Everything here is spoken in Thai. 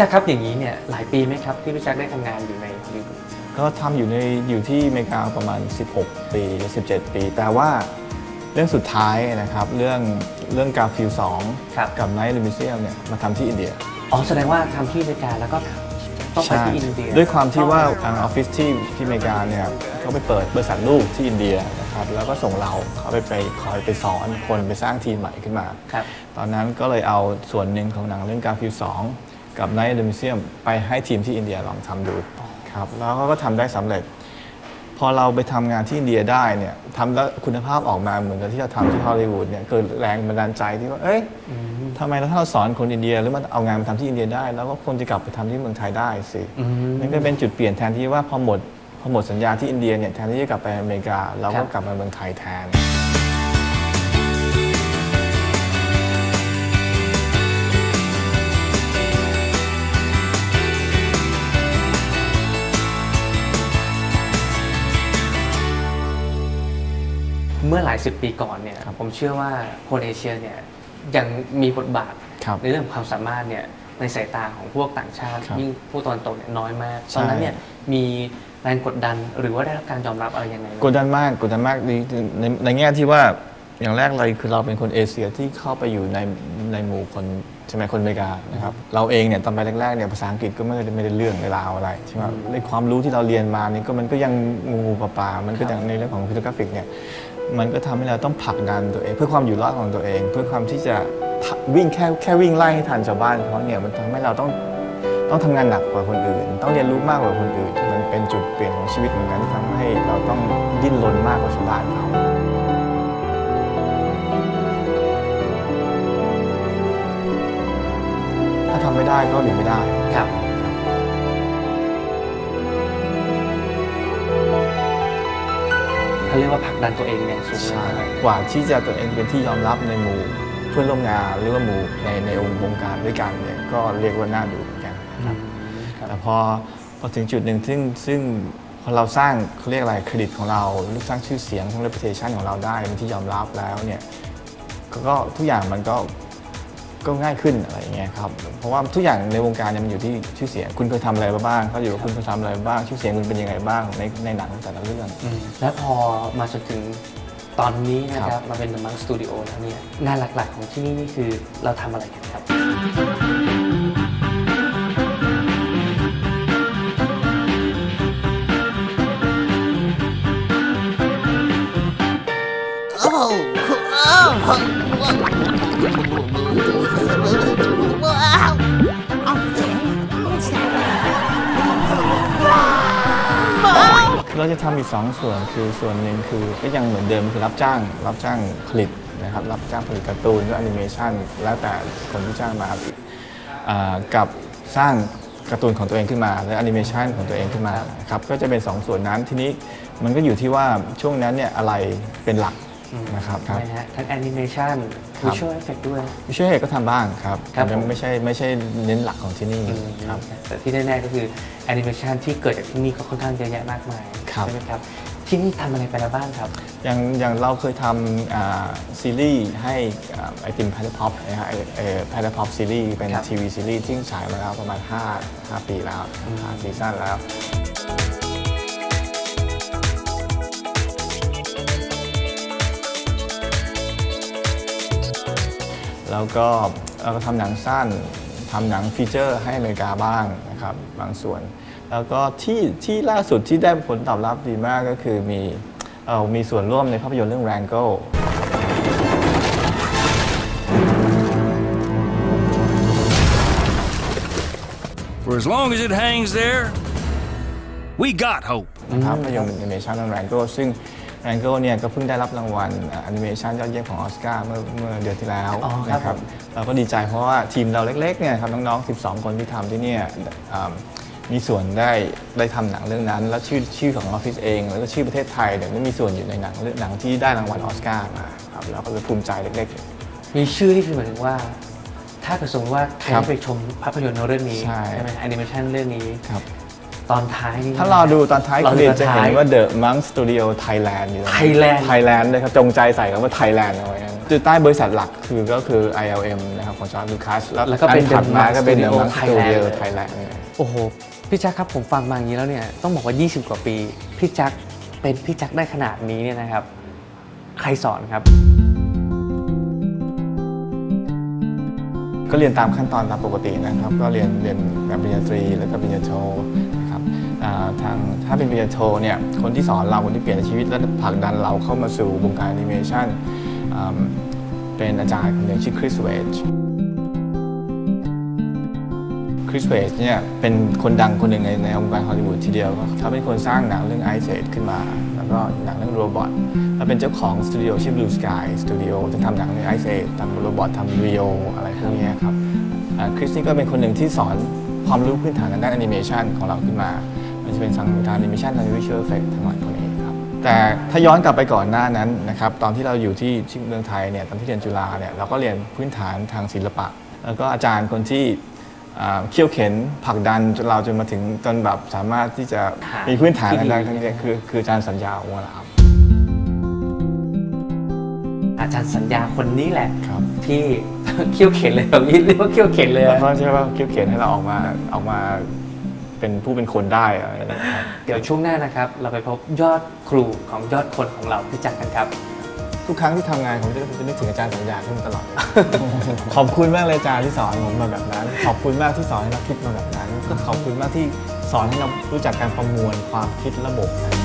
แจ็คครับอย่างนี้เนี่ยหลายปีไหมครับที่พี่แจ็คได้ทำงานอยู่ในฮอลลีวูดก็ทำอยู่ในอยู่ที่อเมริกาประมาณ 16 ปี 17 ปี แต่ว่าเรื่องสุดท้ายนะครับ เรื่องเรื่องกาฟิลสองครับกับไนท์ลิมิเซียมเนี่ยมาทำที่อินเดีย อ๋อแสดงว่าทำที่อเมริกาแล้วก็ต้องไปที่อินเดีย ด้วยความที่ว่าทางออฟฟิศที่ที่อเมริกาเนี่ยเขาไปเปิดบริษัทลูกที่อินเดียนะครับแล้วก็ส่งเราเขาไปไปคอยไปสอนคนไปสร้างทีมใหม่ขึ้นมา ครับ ตอนนั้นก็เลยเอาส่วนหนึ่งของหนังเรื่องกาฟิลสอง กับไนท์ลิมิเซียมไปให้ทีมที่อินเดียลองทำดูครับแล้วเขาก็ทำได้สำเร็จ พอเราไปทำงานที่อินเดียได้เนี่ยทำแล้วคุณภาพออกมาเหมือนกับที่เราทำที่ฮอลลีวูดเนี่ยเกิดแรงบันดาลใจที่ว่าเอ้ยทำไมถ้าเราสอนคนอินเดียหรือมาเอางานมาทำที่อินเดียได้ แล้วก็คนจะกลับไปทำที่เมืองไทยได้สิอืมนั่นก็เป็นจุดเปลี่ยนแทนที่ว่าพอหมดพอหมดสัญญาที่อินเดียเนี่ยแทนที่จะกลับไปอเมริกาเราครัก็บกลับมาเมืองไทยแทน ลายสิบปีก่อนเนี่ยครับผมเชื่อว่าคนเอเชียเนี่ยยังมีบทบาทครับในเรื่องความสามารถเนี่ยในสายตาของพวกต่างชาติครับยิ่งผู้ตะวันตกเนี่ยน้อยมากใช่ตอนนั้นเนี่ยมีแรงกดดันหรือว่าได้รับการยอมรับอะไรยังไงไหมกดดันมากกดดันมากในในในแง่ที่ว่าอย่างแรกเลยคือเราเป็นคนเอเชียที่เข้าไปอยู่ในในหมู่คนใช่ไหมคนอเมริกานะครับเราเองเนี่ยตอนไปแรกๆเนี่ยภาษาอังกฤษก็ไม่ได้ไม่ได้เรื่องในราวอะไรใช่ไหมในความรู้ที่เราเรียนมานี่ก็มันก็ยังงูงูปลาปลามันก็อย่างในเรื่องของฟิโตกราฟิกเนี่ย มันก็ทำให้เราต้องผลักดันตัวเอง เพื่อความอยู่รอดของตัวเอง เพื่อความที่จะวิ่งแค่แค่วิ่งไล่ให้ทันชาวบ้านเขาเนี่ยมันทำให้เราต้องต้องทำงานหนักกว่าคนอื่น ต้องเรียนรู้มากกว่าคนอื่น มันเป็นจุดเปลี่ยนของชีวิตเหมือนกันที่ทำให้เราต้องดิ้นรนมากกว่าชาวบ้านเขาถ้าทำไม่ได้ก็หนีไม่ได้ครับ เขาเรียกว่าผลักดันตัวเองเนี่ยสูงใช่มากกว่าที่จะตัวเองเป็นที่ยอมรับในหมู่เพื่อนร่วมงานหรือว่าหมู่ในในองค์วงการด้วยกันเนี่ยก็เรียกว่าน่าดูเหมือนกันครับครับแต่พอพอถึงจุดหนึ่งซึ่งซึ่งพอเราสร้างเขาเรียกอะไรเครดิตของเราหรือสร้างชื่อเสียงสร้าง reputation ของเราได้เป็นที่ยอมรับแล้วเนี่ยก็ก็ทุกอย่างมันก็ ก็ง่ายขึ้นอะไรอย่างเงี้ยครับเพราะว่าทุกอย่างในวงการเนี่ยมันอยู่ที่ชื่อเสียงคุณเคยทำอะไรมาบ้างเขาอยู่ว่าคุณเคยทำอะไรมาบ้างชื่อเสียงคุณเป็นยังไงบ้างในในหนังแต่ละเรื่องอืมและพอมาจนถึงตอนนี้นะคครัรับบ มาเป็น The Monk Studio แล้วเนี่ยงานหลักๆของที่นี่นี่คือเราทำอะไรกันครับ เราจะทำอีกสองส่วนคือส่วนหนึ่งคือก็ยังเหมือนเดิมคือรับจ้าง รับจ้างผลิตนะครับรับจ้างผลิตการ์ตูนหรือแอนิเมชันแล้วแต่คนที่จ้างมาอ่ากับสร้างการ์ตูนของตัวเองขึ้นมาและแอนิเมชันของตัวเองขึ้นมาครับก็จะเป็น 2 ส่วนนั้นทีนี้มันก็อยู่ที่ว่าช่วงนั้นเนี่ยอะไรเป็นหลัก นะครับครับ นะฮะทั้งแอนิเมชันครัวิบ ชวลเอฟเฟกด้วย วิชวลเอกก็ทำบ้างครับครับแต่ผม ไม่ใช่ไม่ใช่เน้นหลักของที่นี่ครับ แต่ที่แน่ๆก็คือแอนิเมชันที่เกิดจากที่นี่ก็ค่อนข้างเยอะแยะมากมายครับ ใช่ไหมครับที่นี่ทำอะไรไปแล้วบ้างครับ อย่างอย่างเราเคยทำอ่าซีรีส์ให้อ่าไอติมแพทท็อปนะฮะแพทท็อปซีรีส์เป็นครับทีวีซีรีส์ที่ฉายมาแล้วประมาณ5 5ปีแล้ว5ซีซั่นแล้ว แล้วก็เราก็ทำหนังสั้นทำหนังฟีเจอร์ให้อเมริกาบ้างนะครับบางส่วน แล้วก็ที่ที่ล่าสุดที่ได้ผลตอบรับดีมากก็คือมีเอ่อมีส่วนร่วมในภาพยนตร์เรื่อง Rango For as long as it hangs there, we got hope. นะครับภาพยนตร์แอนิเมชันเรื่อง Rango ซึ่ง Rango แเนี่ยก็เพิ่งได้รับรางวัลแอนิเมชันยอดเยี่ยมของออสการ์เมื่อเมื่อเดือนที่แล้วอ๋อครับ นะครับเราก็ดีใจเพราะว่าทีมเราเล็กๆเนี่ยครับน้องๆ 12 คนที่ทำที่เนี่ยอ่ามีส่วนได้ได้ทำหนังเรื่องนั้น แล้วชื่อชื่อของออฟฟิศเอง แล้วก็ชื่อประเทศไทยเนี่ยไม่มีส่วนอยู่ในหนังเรื่องหนังที่ได้รางวัลออสการ์มาครับเราก็เลยภูมิใจเล็กๆมีชื่อที่คือหมายถึงว่า ถ้าเกิดสมมติว่าใครครับที่ไปชมภาพยนตร์เรื่องนี้ใช่ไหมแอนิเมชันเรื่องนี้ครับ ตอนท้ายนี่ ถ้ารอดูตอนท้ายรอคุณดูเรียตอนจะเห็ท้านยว่า The Monk Studio Thailand อยู่ตรงนั้น Thailand ไทยแลนด์เลยครับ จงใจใส่คำว่า Thailand เอาไว้นะอยู่ใต้บริษัทหลักคือก็คือ ILM นะครับของจอร์ดลูคัสแล้วก็เป็นอัถัดมา The ก็เป็น Mark เดอะ Studio มาร์สตูดิโอ Thailand ไทยแลนด์โอ้โห พี่แจ็คครับผมฟังมาอย่างนี้แล้วเนี่ยต้องบอกว่า 20 กว่าปี พี่แจ็คเป็นพี่แจ็คได้ขนาดนี้เนี่ยนะครับ ใครสอนครับ ก็เรียนตามขั้นตอนตามปกตินะครับ ก็เรียนเรียนปริญญาตรีแล้วก็ปริญญาโทนะครับอ่า ทางถ้าเป็นปริญญาโทเนี่ยคนที่สอนเราคนที่เปลี่ยนชีวิตและผลักดันเราเข้ามาสู่วงการแอนิเมชันเป็นอาจารย์คนหนึ่งชื่อคริสเวจคริสเวจเนี่ยเป็นคนดังคนหนึ่งในในวงการฮอลลีวูดทีเดียวเขาเป็นคนสร้างหนังเรื่อง Ice Age ขึ้นมา แล้วก็หนังเรื่องโรบอทแล้วเป็นเจ้าของสตูดิโอชื่อ Blue Sky Studio จะทำหนังเรื่อง Ice Age ทำโรบอททำ Rio อะไรพวกเนี้ยครับคริสนี่ก็เป็นคนหนึ่งที่สอนความรู้พื้นฐานทางด้านแอนิเมชันของเราขึ้นมา จะเป็นทางทางแอนิเมชันทางวิชวลเอฟเฟกทั้งหลายพวกนี้ครับแต่ถ้าย้อนกลับไปก่อนหน้านั้นนะครับตอนที่เราอยู่ที่ที่เมืองไทยเนี่ยตอนที่เรียนจุฬาเนี่ยเราก็เรียนพื้นฐานทางศิลปะ แล้วก็อาจารย์คนที่อ่าเขี่ยวเข็นผลักดันจนเราจนมาถึงจนแบบสามารถที่จะหามีมีพื้นฐานที่ดีทางด้านนี้คือคืออาจารย์สัญญาองค์ละครับอาจารย์สัญญาคนนี้แหละครับที่เขี้ยวเข็นเลยแบบนี้เรียกว่าเขี้ยวเข็นเลยแล้วอะก็ใช่ว่าเขี่ยวเข็นให้เราออกมาออกมา เป็นผู้เป็นคนได้อะไรอย่างเงี้ยครับ เดี๋ยวช่วงหน้านะครับ เราไปพบยอดครูของยอดคนของเราพี่แจ็คกันครับ ทุกครั้งที่ทำงานผมจะจะนึกถึงอาจารย์สัญญาขึ้นมาตลอด ขอบคุณมากเลยอาจารย์ที่สอนผมมาแบบนั้น ขอบคุณมากที่สอนให้เราคิดมาแบบนั้น ก็ขอบคุณมากที่สอนให้เรารู้จักการประมวลความคิดระบบนะ